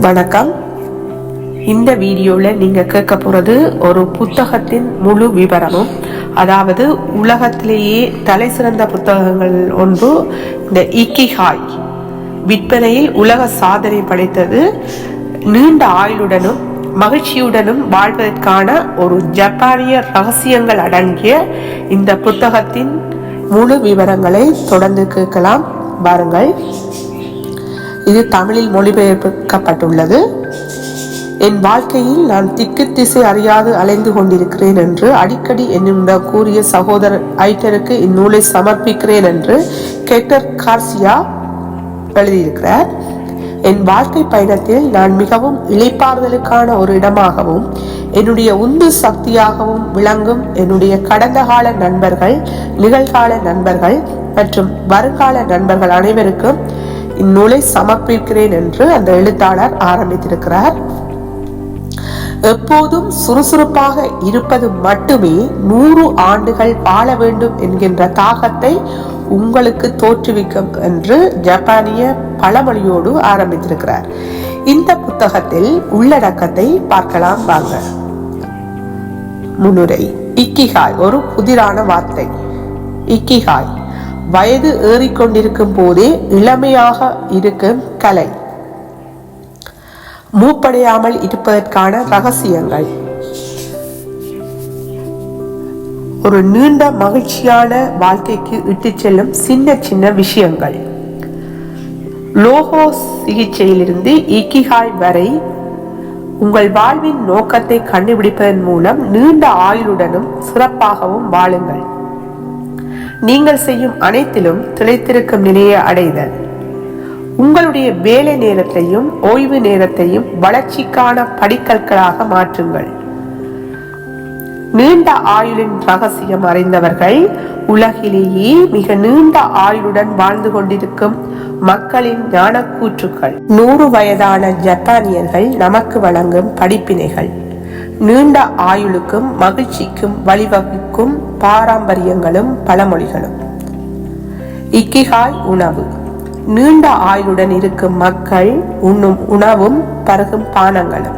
வணக்கம். இந்த வீடியோவில் நீங்கள் கேட்க போகிறது ஒரு புத்தகத்தின் முழு விவரமும் அதாவது உலகத்திலேயே தலை சிறந்த புத்தகங்கள் ஒன்று இந்த இக்கிஹாய். விற்பனையில் உலக சாதனை படைத்தது நீண்ட ஆயுளுடனும் மகிழ்ச்சியுடனும் வாழ்வதற்கான ஒரு ஜப்பானிய ரகசியங்கள் அடங்கிய இந்த புத்தகத்தின் முழு விவரங்களை தொடர்ந்து கேட்கலாம். பாருங்கள். இது தமிழில் மொழிபெயர்க்கப்பட்டுள்ளது. என் வாழ்க்கையில் நான் திக்கு திசை அறியாது அலைந்து கொண்டிருக்கிறேன் என்று அடிக்கடி என்னிடம் கூறிய சகோதரர் ஐட்டருக்கு இந்நூலை சமர்ப்பிக்கிறேன் என்று கெக்டர் கார்சியா எழுதியிருக்கிறார். என் வாழ்க்கை பயணத்தில் நான் மிகவும் இழைப்பாறுதலுக்கான ஒரு இடமாகவும் என்னுடைய உந்து சக்தியாகவும் விளங்கும் என்னுடைய கடந்த கால நண்பர்கள் நிகழ்கால நண்பர்கள் மற்றும் வருங்கால நண்பர்கள் அனைவருக்கும் இந்நூலை சமர்ப்பிக்கிறேன் என்று அந்த எழுத்தாளர் ஆரம்பித்திருக்கிறார். எப்போதும் சுறுசுறுப்பாக இருப்பது மட்டுமே நூறு ஆண்டுகள் வாழ வேண்டும் என்கின்ற தாகத்தை உங்களுக்கு தோற்றுவிக்கும் என்று ஜப்பானிய பழமொழியோடு ஆரம்பித்திருக்கிறார். இந்த புத்தகத்தில் உள்ளடக்கத்தை பார்க்கலாம் வாங்க. முன்னுரை இக்கிகாய் ஒரு புதிரான வார்த்தை. இக்கிகாய் வயது ஏறிக்கொண்டிருக்கும் போதே இளமையாக இருக்கும் கலை. மூப்படையாமல் இருப்பதற்கான ரகசியங்கள். ஒரு நீண்ட மகிழ்ச்சியான வாழ்க்கைக்கு இட்டுச் செல்லும் சின்ன சின்ன விஷயங்கள். லோகோ சிகிச்சையிலிருந்து இக்கிகாய் வரை உங்கள் வாழ்வின் நோக்கத்தை கண்டுபிடிப்பதன் மூலம் நீண்ட ஆயுளுடனும் சிறப்பாகவும் வாழுங்கள். நீங்கள் செய்யும் அனைத்திலும் திளைத்திருக்கும் நிலையை அடைதல் உங்களுடைய வேலை நேரத்தையும் ஓய்வு நேரத்தையும் வளர்ச்சிக்கான படிக்கற்களாக மாற்றுங்கள். நீண்ட ஆயுளின் ரகசியம் அறிந்தவர்கள் உலகிலேயே மிக நீண்ட ஆயுளுடன் வாழ்ந்து கொண்டிருக்கும் மக்களின் ஞானக்கூற்றுக்கள். நூறு வயதான ஜப்பானியர்கள் நமக்கு வழங்கும் படிப்பினைகள். நீண்ட ஆயுளுக்கும் மகிழ்ச்சிக்கும் வழிவகுக்கும் பாரம்பரியங்களும் பழமொழிகளும். இக்கிகாய் உணவு. நீண்ட ஆயுளுடன் இருக்கும் மக்கள் உண்ணும் உணவும் பருகும் பானங்களும்.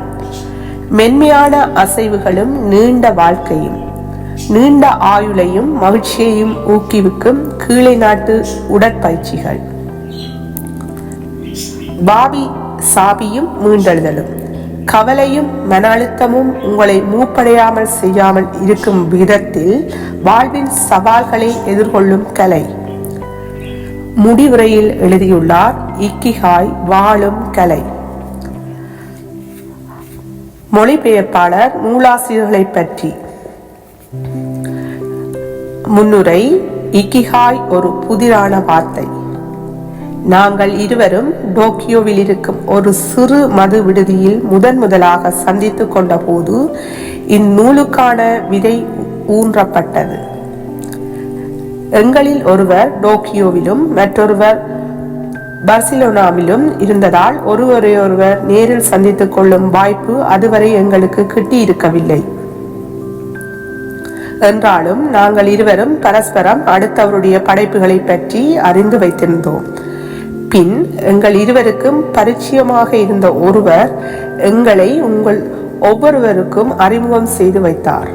மென்மையான அசைவுகளும் நீண்ட வாழ்க்கையும். நீண்ட ஆயுளையும் மகிழ்ச்சியையும் ஊக்குவிக்கும் கீழே நாட்டு உடற்பயிற்சிகள். பாவி சாபியும் மீண்டெழுதலும். கவலையும் மன அழுத்தமும் உங்களை மூப்படையாமல் செய்யாமல் இருக்கும் விதத்தில் வாழ்வின் சவால்களை எதிர்கொள்ளும் கலை. முடிவுரையில் எழுதியுள்ளார் இக்கிகாய் வாழும் கலை. மொழிபெயர்ப்பாளர் நூலாசிரியர்களை பற்றி. முன்னுரை இக்கிகாய் ஒரு புதிரான வார்த்தை. நாங்கள் இருவரும் டோக்கியோவில் இருக்கும் ஒரு சிறு மது விடுதியில் முதன் முதலாக சந்தித்து கொண்ட போது இந்நூலுக்கான விதை ஊன்றப்பட்டது. எங்களில் ஒருவர் டோக்கியோவிலும் மற்றொருவர் பார்சிலோனாவிலும் இருந்ததால் ஒருவரையொருவர் நேரில் சந்தித்துக் கொள்ளும் வாய்ப்பு அதுவரை எங்களுக்கு கிட்டியிருக்கவில்லை. என்றாலும் நாங்கள் இருவரும் பரஸ்பரம் அடுத்தவருடைய படைப்புகளை பற்றி அறிந்து வைத்திருந்தோம். பின் எங்கள் இருவருக்கும் பரிச்சயமாக இருந்த ஒருவர் எங்களை உங்கள் ஒவ்வொருவருக்கும் அறிமுகம் செய்து வைத்தார்.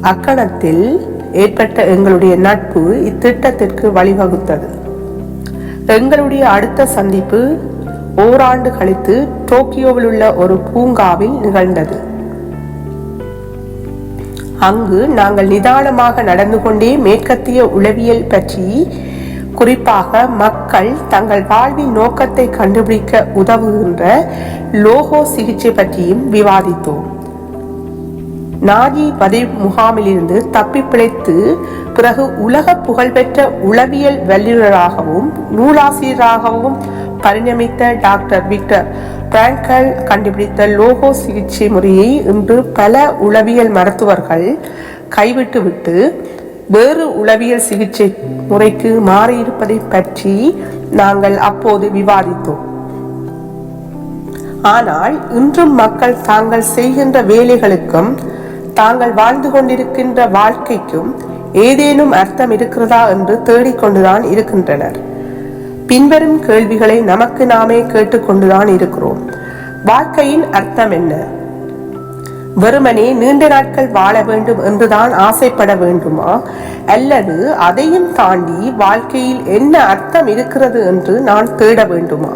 அக்கணத்தில் ஏற்பட்ட எங்களுடைய நட்பு இத்திட்டத்திற்கு வழிவகுத்தது. எங்களுடைய அடுத்த சந்திப்பு ஓராண்டு கழித்து டோக்கியோவில் உள்ள ஒரு பூங்காவில் நிகழ்ந்தது. அங்கு நாங்கள் நிதானமாக நடந்து கொண்டே மேற்கத்திய உளவியல் பற்றி குறிப்பாக மக்கள் தங்கள் வாழ்வின் நோக்கத்தை கண்டுபிடிக்க உதவுகின்ற லோகோ சிகிச்சை பற்றியும் விவாதித்தோம். நாஜி வதை முகாமிலிருந்து தப்பி பிழைத்து பிறகு உலக புகழ்பெற்ற உளவியல் வல்லுநராகவும் நூலாசிரியராகவும் பரிணமித்த டாக்டர் விக்டர் பிராங்கல் கண்டுபிடித்த லோகோ சிகிச்சை முறையை இன்று பல உளவியல் மருத்துவர்கள் கைவிட்டுவிட்டு வேறு உளவியல் சிகிச்சை முறைக்கு மாறியிருப்பதை பற்றி நாங்கள் அப்போது விவாதித்தோம். ஆனால் இன்றும் மக்கள் தாங்கள் செய்கின்ற வேலைகளுக்கும் தாங்கள் வாழ்ந்து கொண்டிருக்கின்ற வாழ்க்கைக்கும் ஏதேனும் அர்த்தம் இருக்கிறதா என்று தேடிக்கொண்டுதான் இருக்கின்றனர். பின்வரும் கேள்விகளை நமக்கு நாமே கேட்டுக்கொண்டுதான் இருக்கிறோம். வாழ்க்கையின் அர்த்தம் என்ன? வெறுமனே நீண்ட நாட்கள் வாழ வேண்டும் என்றுதான் ஆசைப்பட வேண்டுமா? அல்லது அதையும் தாண்டி வாழ்க்கையில் என்ன அர்த்தம் இருக்கிறது என்று நான் தேட வேண்டுமா?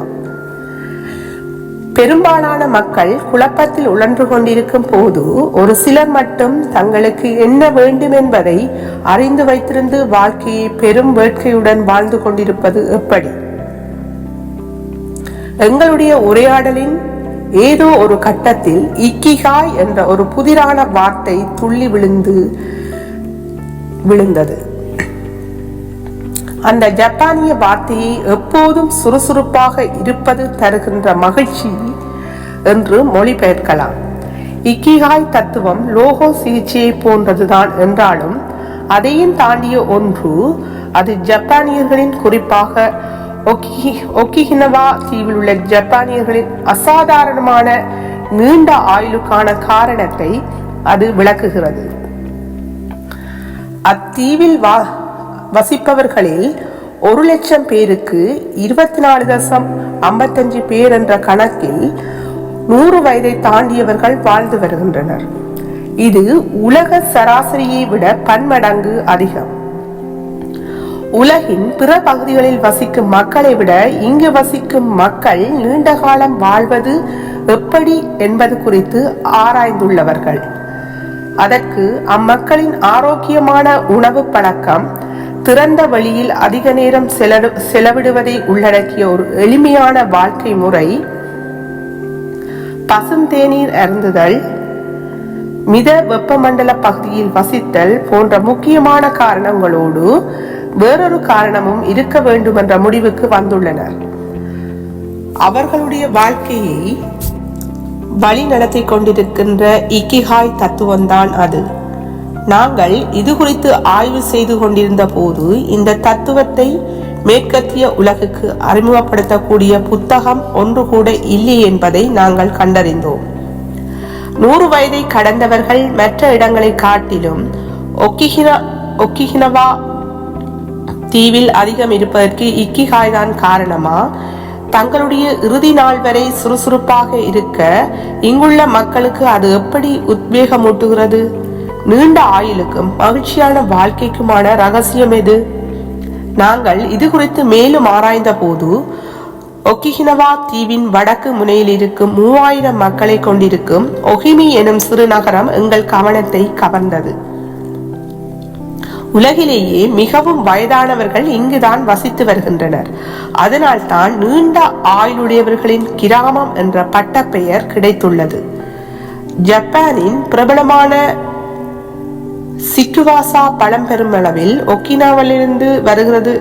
பெரும்பாலான மக்கள் குழப்பத்தில் உழன்று கொண்டிருக்கும் போது ஒரு சிலர் மட்டும் தங்களுக்கு என்ன வேண்டும் என்பதை அறிந்து வைத்திருந்து வாழ்க்கையை பெரும் வேட்கையுடன் வாழ்ந்து கொண்டிருப்பது எப்படி? எங்களுடைய உரையாடலின் ஏதோ ஒரு கட்டத்தில் இக்கிகாய் என்ற ஒரு புதிரான வார்த்தை துள்ளி விழுந்து விழுந்தது. அந்த ஜப்பானிய வார்த்தையை எப்போதும் சுறுசுறுப்பாக இருப்பது தருகின்ற மகிழ்ச்சி என்று மொழிபெயர்க்கலாம். இக்கிகாய் தத்துவம் லோகோ சிகிச்சையை போன்றதுதான் என்றாலும் அதையும் தாண்டிய ஒன்று அது ஜப்பானியர்களின் குறிப்பாக ஒக்கிஹினவா தீவில் உள்ள ஜப்பானியர்களின் அசாதாரணமான நீண்ட ஆயுளுக்கான காரணத்தை அது விளக்குகிறது. அத்தீவில் வா வசிப்பவர்களில் ஒரு லட்சம் பேருக்கு இருபத்தி நாலு தசம் ஐம்பத்தஞ்சு பேர் என்ற கணக்கில் நூறு வயதை தாண்டியவர்கள் வாழ்ந்து வருகின்றனர். இது உலக சராசரியை விட பன்மடங்கு அதிகம். உலகின் பிற பகுதிகளில் வசிக்கும் மக்களை விட இங்கு வசிக்கும் மக்கள் நீண்ட காலம் வாழ்வது எப்படி என்பது குறித்து ஆராய்ந்துள்ளவர்கள். அதற்கு அம்மக்களின் ஆரோக்கியமான உணவு பழக்கம் திறந்த வழியில் அதிக நேரம் செலவிடுவதை உள்ளடக்கிய ஒரு எளிமையான வாழ்க்கை முறை பசுந்தேநீர் அருந்துதல் மித வெப்பமண்டல பகுதியில் வசித்தல் போன்ற முக்கியமான காரணங்களோடு வேறொரு காரணமும் இருக்க வேண்டும் என்ற முடிவுக்கு வந்துள்ளனர். அவர்களுடைய வாழ்க்கையை வழி நடத்தி கொண்டிருக்கின்ற இக்கிஹாய் தத்துவம்தான் அது. நாங்கள் இது குறித்து ஆய்வு செய்து கொண்டிருந்த போது இந்த தத்துவத்தை மேற்கத்திய உலகுக்கு அறிமுகப்படுத்தக்கூடிய புத்தகம் ஒன்று கூட இல்லை என்பதை நாங்கள் கண்டறிந்தோம். நூறு வயதை கடந்தவர்கள் மற்ற இடங்களை காட்டிலும் ஒக்கிஹின ஒக்கிஹினவா தீவில் அதிகம் இருப்பதற்கு இக்கிகாய் தான் காரணமா? தங்களுடைய இறுதி நாள் வரை சுறுசுறுப்பாக இருக்க இங்குள்ள மக்களுக்கு அது எப்படி உத்வேகமூட்டுகிறது? நீண்ட ஆயுளுக்கும் மகிழ்ச்சியான வாழ்க்கைக்குமான ரகசியம் எது? நாங்கள் இது குறித்து மேலும் ஆராய்ந்த போது ஒக்கிஹினவா தீவின் வடக்கு முனையில் இருக்கும் மூவாயிரம் மக்களை கொண்டிருக்கும் ஒஹிமி எனும் சிறு நகரம் எங்கள் கவனத்தை கவர்ந்தது. உலகிலேயே மிகவும் வயதானவர்கள் இங்குதான் வசித்து வருகின்றனர். அதனால்தான் நீண்ட ஆயுளுடையவர்களின் கிராமம் என்ற பட்டப்பெயர் கிடைத்துள்ளது. ஜப்பானின் பிரபலமான சிக்குவாசா பழம் பெருமளவில் ஒக்கினாவிலிருந்து வருகிறது.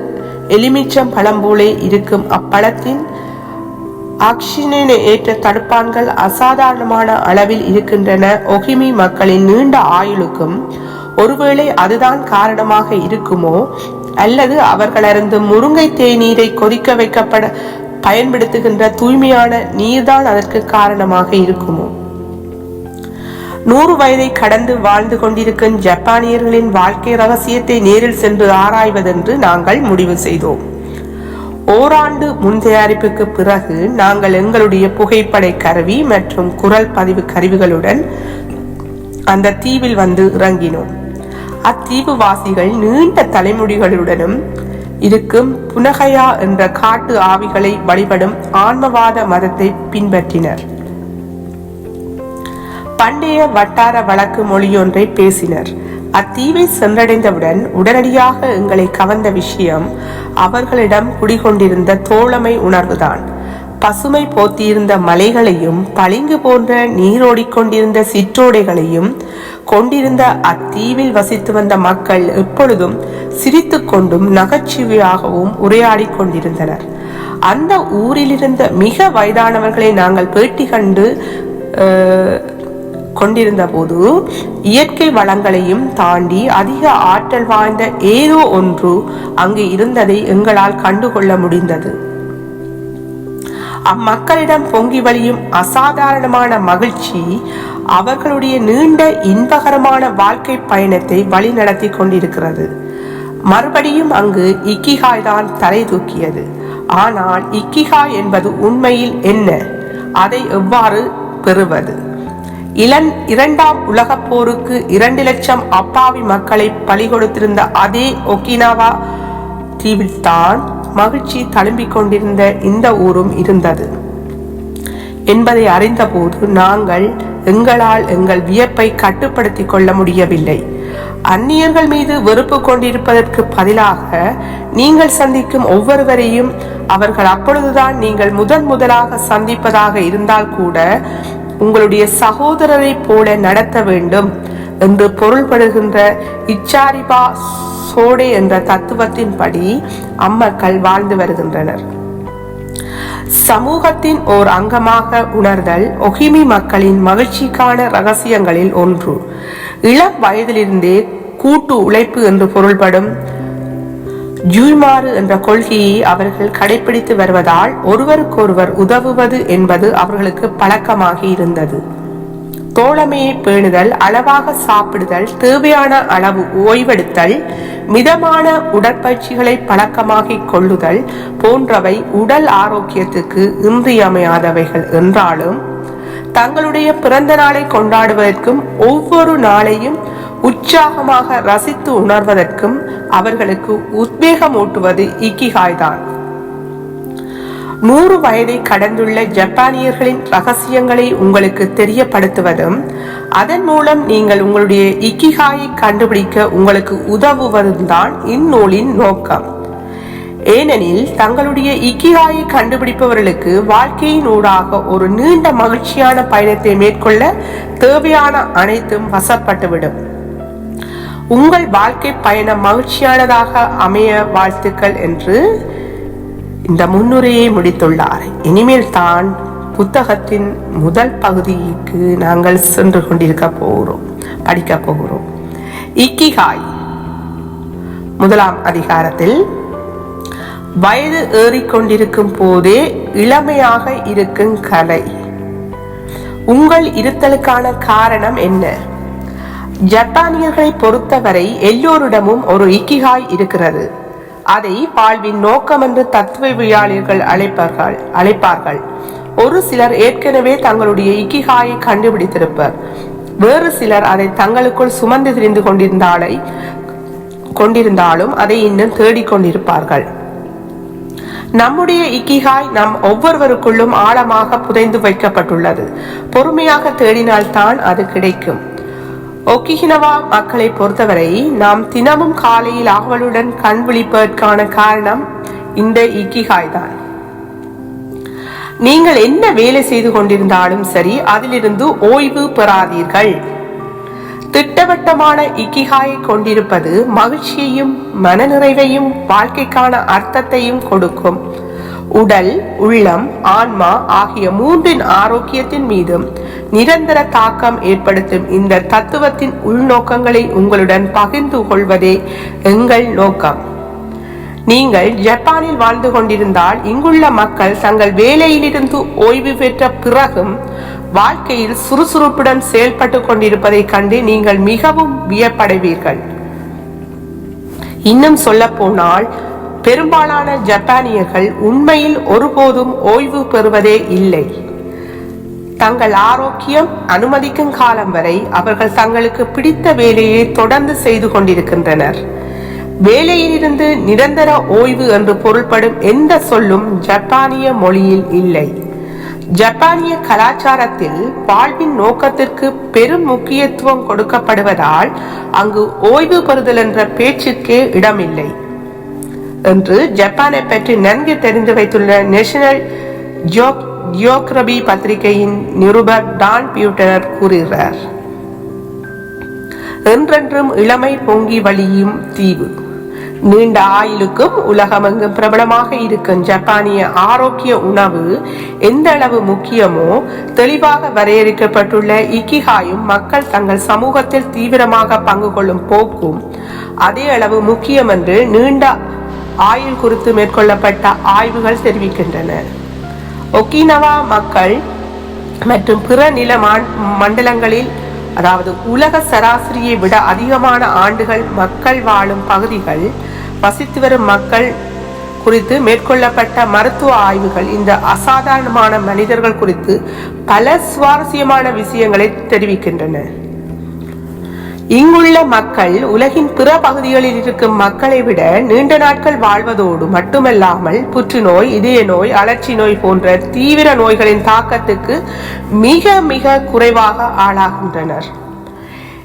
எலுமிச்சம் பழம் போலே இருக்கும் அப்பழத்தின் ஆக்சிஜன் ஏற்ற தடுப்பான்கள் அசாதாரணமான அளவில் இருக்கின்றன. ஒகிமி மக்களின் நீண்ட ஆயுளுக்கும் ஒருவேளை அதுதான் காரணமாக இருக்குமோ? அல்லது அவர்கள் அருந்து முருங்கை தேநீரை கொதிக்க வைக்கப்பட பயன்படுத்துகின்ற தூய்மையான நீர்தான் அதற்கு காரணமாக இருக்குமோ? நூறு வயதை கடந்து வாழ்ந்து கொண்டிருக்கும் ஜப்பானியர்களின் வாழ்க்கை ரகசியத்தை நேரில் சென்று ஆராய்வதென்று நாங்கள் முடிவு செய்தோம். ஓராண்டு முன் தயாரிப்புக்கு பிறகு நாங்கள் எங்களுடைய புகைப்படை கருவி மற்றும் குரல் பதிவு கருவிகளுடன் அந்த தீவில் வந்து இறங்கினோம். அத்தீவு வாசிகள் நீண்ட தலைமுடிகளுடனும் இருக்கும் புனகையா என்ற காட்டு ஆவிகளை வழிபடும் ஆன்மவாத மதத்தை பின்பற்றினர். பண்டைய வட்டார வழக்கு மொழியொன்றை பேசினர். அத்தீவை சென்றடைந்தவுடன் உடனடியாக எங்களை கவர்ந்த விஷயம் அவர்களிடம் குடிகொண்டிருந்த தோழமை உணர்வுதான். பசுமை போத்தியிருந்த மலைகளையும் பளிங்கு போன்ற நீரோடிக்கொண்டிருந்த சிற்றோடைகளையும் கொண்டிருந்த அத்தீவில் வசித்து வந்த மக்கள் எப்பொழுதும் சிரித்து கொண்டும் நகைச்சுவையாகவும் உரையாடிக் கொண்டிருந்தனர். அந்த ஊரிலிருந்த மிக வயதானவர்களை நாங்கள் பேட்டி கண்டு கொண்டிருந்த போது இயற்கை வளங்களையும் தாண்டி அதிக ஆற்றல் வாய்ந்த ஏதோ ஒன்று அங்கு இருந்ததை எங்களால் கண்டுகொள்ள முடிந்தது. அம்மக்களிடம் பொங்கி வழியும் அசாதாரணமான மகிழ்ச்சி அவர்களுடைய நீண்ட இன்பகரமான வாழ்க்கை பயணத்தை வழிநடத்தி கொண்டிருக்கிறது. மறுபடியும் அங்கு இக்கிகாய் தான் தலை தூக்கியது. ஆனால் இக்கிகா என்பது உண்மையில் என்ன? அதை எவ்வாறு பெறுவது? இளன் இரண்டாம் உலகப் போருக்கு இரண்டு லட்சம் அப்பாவி மக்களை பலி கொடுத்திருந்த அதே ஒகினாவா தீவில்தான் மகிழ்ச்சி தழும்பிக் கொண்டிருந்த இந்த ஊரும் இருந்தது. என்பதை அறிந்தபோது நாங்கள் எங்களால் எங்கள் வியப்பை கட்டுப்படுத்திக் கொள்ள முடியவில்லை. அந்நியர்கள் மீது வெறுப்பு கொண்டிருப்பதற்கு பதிலாக நீங்கள் சந்திக்கும் ஒவ்வொருவரையும் அவர்கள் அப்பொழுதுதான் நீங்கள் முதன் முதலாக சந்திப்பதாக இருந்தால் கூட உங்களுடைய சகோதரரை போல நடத்த வேண்டும் என்று பொருள்படுகின்ற இச்சாரிபா சோடே என்ற தத்துவத்தின்படி அம்மக்கள் வாழ்ந்து வருகின்றனர். சமூகத்தின் ஓர் அங்கமாக உணர்தல் ஒஹிமி மக்களின் மகிழ்ச்சிக்கான ரகசியங்களில் ஒன்று. இளம் வயதிலிருந்தே கூட்டு உழைப்பு என்று பொருள்படும் ஜூய்மாறு என்ற கொள்கையை அவர்கள் கடைபிடித்து வருவதால் ஒருவருக்கொருவர் உதவுவது என்பது அவர்களுக்கு பழக்கமாகி இருந்தது. தோழமையை பேணுதல் அளவாக சாப்பிடுதல் தேவையான அளவு ஓய்வெடுத்தல் மிதமான உடற்பயிற்சிகளை பழக்கமாகிக் கொள்ளுதல் போன்றவை உடல் ஆரோக்கியத்துக்கு இன்றியமையாதவைகள் என்றாலும் தங்களுடைய பிறந்த நாளை கொண்டாடுவதற்கும் ஒவ்வொரு நாளையும் உற்சாகமாக ரசித்து உணர்வதற்கும் அவர்களுக்கு உத்வேகமூட்டுவது இக்கிகாய்தான். நூறு வயதை கடந்துள்ள ஜப்பானியர்களின் ரகசியங்களை உங்களுக்கு தெரியப்படுத்துவதும் அதன் மூலம் நீங்கள் உங்களுடைய இக்கிகாயை கண்டுபிடிக்க உங்களுக்கு உதவுவதும் தான் இந்நூலின் நோக்கம். ஏனெனில் தங்களுடைய இக்கிகாயை கண்டுபிடிப்பவர்களுக்கு வாழ்க்கையின் ஊடாக ஒரு நீண்ட மகிழ்ச்சியான பயணத்தை மேற்கொள்ள தேவையான அனைத்தும் வசப்பட்டுவிடும். உங்கள் வாழ்க்கை பயணம் மகிழ்ச்சியானதாக அமைய வாழ்த்துக்கள் என்று இந்த முன்னுரையை முடித்துள்ளார். இனிமேல் தான் புத்தகத்தின் முதல் பகுதிக்கு நாங்கள் சென்று கொண்டிருக்க போகிறோம் படிக்க போகிறோம். இக்கிகாய் முதலாம் அதிகாரத்தில் வயது ஏறிக்கொண்டிருக்கும் போதே இளமையாக இருக்கும் கலை. உங்கள் இருத்தலுக்கான காரணம் என்ன? ஜப்பானியர்களை பொறுத்தவரை எல்லோரிடமும் ஒரு இக்கிகாய் இருக்கிறது. அதை வாழ்வின் நோக்கம் என்று தத்துவவியாளர்கள் அழைப்பார்கள் அழைப்பார்கள். ஒரு சிலர் ஏற்கனவே தங்களுடைய இக்கிகாயை கண்டுபிடித்திருப்பர். வேறு சிலர் அதை தங்களுக்குள் சுமந்து திரிந்து கொண்டிருந்தாலை கொண்டிருந்தாலும் அதை இன்னும் தேடிக்கொண்டிருப்பார்கள் நம்முடைய இக்கிகாய் நம் ஒவ்வொருவருக்குள்ளும் ஆழமாக புதைந்து வைக்கப்பட்டுள்ளது. பொறுமையாக தேடினால்தான் அது கிடைக்கும். ஒக்கிகினவா மக்களை பொறுத்தவரை நாம் தினமும் காலையில் ஆவலுடன் கண் விழிப்பதற்கான காரணம் இந்த இக்கிகாய் தான் நீங்கள் என்ன வேலை செய்து கொண்டிருந்தாலும் சரி அதிலிருந்து ஓய்வு பெறாதீர்கள். திட்டவட்டமான இக்கிகாயை கொண்டிருப்பது மகிழ்ச்சியையும் மனநிறைவையும் வாழ்க்கைக்கான அர்த்தத்தையும் கொடுக்கும். உடல் உள்ளம் ஆன்மா ஆகிய மூன்றின் ஆரோக்கியத்தின் மீதும் நிரந்தர தாக்கம் ஏற்படுத்தும் இந்த தத்துவத்தின் உள்நோக்கங்களை உங்களுடன் பகிர்ந்து கொள்வதே எங்கள் நோக்கம். நீங்கள் ஜப்பானில் வாழ்ந்து கொண்டிருந்தால் இங்குள்ள மக்கள் தங்கள் வேலையிலிருந்து ஓய்வு பெற்ற பிறகும் வாழ்க்கையில் சுறுசுறுப்புடன் செயல்பட்டு கொண்டிருப்பதை கண்டு நீங்கள் மிகவும் வியப்படைவீர்கள். இன்னும் சொல்ல போனால் பெரும்பாலான ஜப்பானியர்கள் உண்மையில் ஒருபோதும் ஓய்வு பெறுவதே இல்லை. தங்கள் ஆரோக்கியம் அனுமதிக்கும் காலம் வரை அவர்கள் தங்களுக்கு பிடித்த வேலையை தொடர்ந்து செய்து கொண்டிருக்கின்றனர். வேலையிலிருந்து நிரந்தர ஓய்வு என்று பொருள்படும் எந்த சொல்லும் ஜப்பானிய மொழியில் இல்லை. ஜப்பானிய கலாச்சாரத்தில் வாழ்வின் நோக்கத்திற்கு பெரும் முக்கியத்துவம் கொடுக்கப்படுவதால் அங்கு ஓய்வு பெறுதல் என்ற பேச்சுக்கே இடமில்லை. என்று ஜப்பானை பற்றி நன்கு தெரிந்து வைத்துள்ள நேஷனல் ஜியோக்ரபி பத்திரிகையின் நிருபர் டான் பியூட்டனர் கூறுகிறார். என்றென்றும் இளமை பொங்கி வழியும் தீவு. நீண்ட ஆயுளுக்கும் உலகமெங்கும் பிரபலமாக இருக்கும் ஜப்பானிய ஆரோக்கிய உணவு எந்த அளவு முக்கியமோ தெளிவாக வரையறுக்கப்பட்டுள்ள இக்கிகாயும் மக்கள் தங்கள் சமூகத்தில் தீவிரமாக பங்கு கொள்ளும் போக்கும் அதே அளவு முக்கியம் என்று நீண்ட ஆயுள் குறித்து மேற்கொள்ளப்பட்ட ஆய்வுகள் தெரிவிக்கின்றன. ஒக்கினவா மக்கள் மற்றும் பிற நில மண்டலங்களில் அதாவது உலக சராசரியை விட அதிகமான ஆண்டுகள் மக்கள் வாழும் பகுதிகள் வசித்து வரும் மக்கள் குறித்து மேற்கொள்ளப்பட்ட மருத்துவ ஆய்வுகள் இந்த அசாதாரணமான மனிதர்கள் குறித்து பல சுவாரஸ்யமான விஷயங்களை தெரிவிக்கின்றன. இங்குள்ள மக்கள் உலகின் பிற பகுதிகளில் இருக்கும் மக்களை விட நீண்ட நாட்கள் வாழ்வதோடு மட்டுமல்லாமல் புற்றுநோய் இதய நோய் அலர்ச்சி நோய் போன்ற தீவிர நோய்களின் தாக்கத்துக்கு மிக மிக குறைவாக ஆளாகின்றனர்.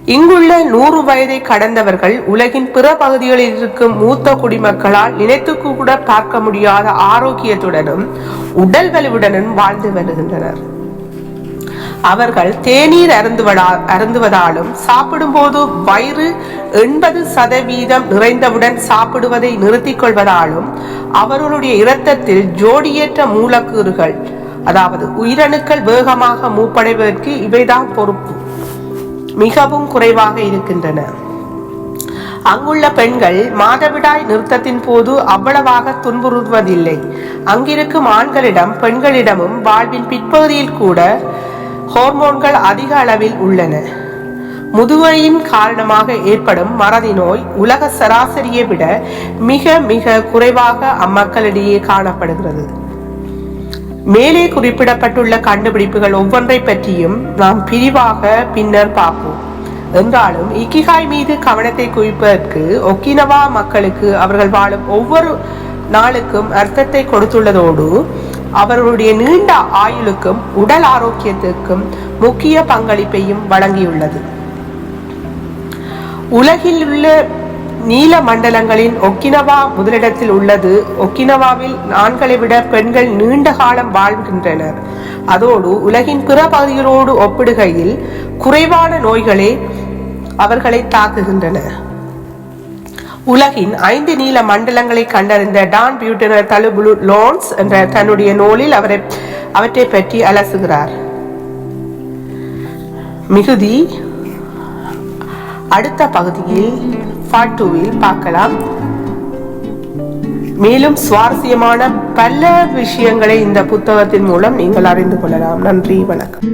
இங்குள்ள நூறு வயதை கடந்தவர்கள் உலகின் பிற பகுதிகளில் இருக்கும் மூத்த குடிமக்களால் நினைத்து கூட பார்க்க முடியாத ஆரோக்கியத்துடனும் உடல் வலுவுடனும் வாழ்ந்து வருகின்றனர். அவர்கள் தேநீர் அருந்துவதா அருந்துவதாலும் சாப்பிடும்போது வயிறு எண்பது சதவீதம் நிறைந்தவுடன் சாப்பிடுவதை நிறுத்திக் கொள்வதாலும் அவர்களுடைய இரத்தத்தில் ஜோடியேற்ற மூலக்கூறுகள் அதாவது உயிரணுக்கள் வேகமாக மூப்படைவதற்கு இவைதான் பொறுப்பு. மிகவும் குறைவாக இருக்கின்றன. அங்குள்ள பெண்கள் மாதவிடாய் நிறுத்தத்தின் போது அவ்வளவாக துன்புறுவதில்லை அங்கிருக்கும் ஆண்களிடம் பெண்களிடமும் வாழ்வின் பிற்பகுதியில் கூட ஹார்மோன்கள் அதிக அளவில் உள்ளன. முதுமையின் காரணமாக ஏற்படும் மறதி நோய் உலக சராசரியை விட மிக மிக குறைவாக அம்மக்களிடையே காணப்படுகிறது. மேலே குறிப்பிடப்பட்டுள்ள கண்டுபிடிப்புகள் ஒவ்வொன்றை பற்றியும் நாம் பிரிவாக பின்னர் பார்ப்போம். என்றாலும் இக்கிகாய் மீது கவனத்தை குவிப்பதற்கு ஒக்கினவா மக்களுக்கு அவர்கள் வாழும் ஒவ்வொரு நாளுக்கும் அர்த்தத்தை கொடுத்துள்ளதோடு அவர்களுடைய நீண்ட ஆயுளுக்கும் உடல் ஆரோக்கியத்துக்கும் முக்கிய பங்களிப்பையும் வழங்கியுள்ளது. உலகில் உள்ள நீல மண்டலங்களின் ஒக்கினவா முதலிடத்தில் உள்ளது. ஒக்கினவாவில் ஆண்களை விட பெண்கள் நீண்ட காலம் வாழ்கின்றனர். அதோடு உலகின் பிற பகுதிகளோடு ஒப்பிடுகையில் குறைவான நோய்களே அவர்களை தாக்குகின்றன. உலகின் ஐந்து நீல மண்டலங்களை கண்டறிந்த டான் பியூட்டனர் தலுபுலு லோன்ஸ் என்ற தன்னுடைய நூலில் அவரை அவற்றை பற்றி அலசுகிறார். மிகுதி அடுத்த பகுதியில் பார்ட் டூவில் பார்க்கலாம். மேலும் சுவாரஸ்யமான பல விஷயங்களை இந்த புத்தகத்தின் மூலம் நீங்கள் அறிந்து கொள்ளலாம். நன்றி வணக்கம்.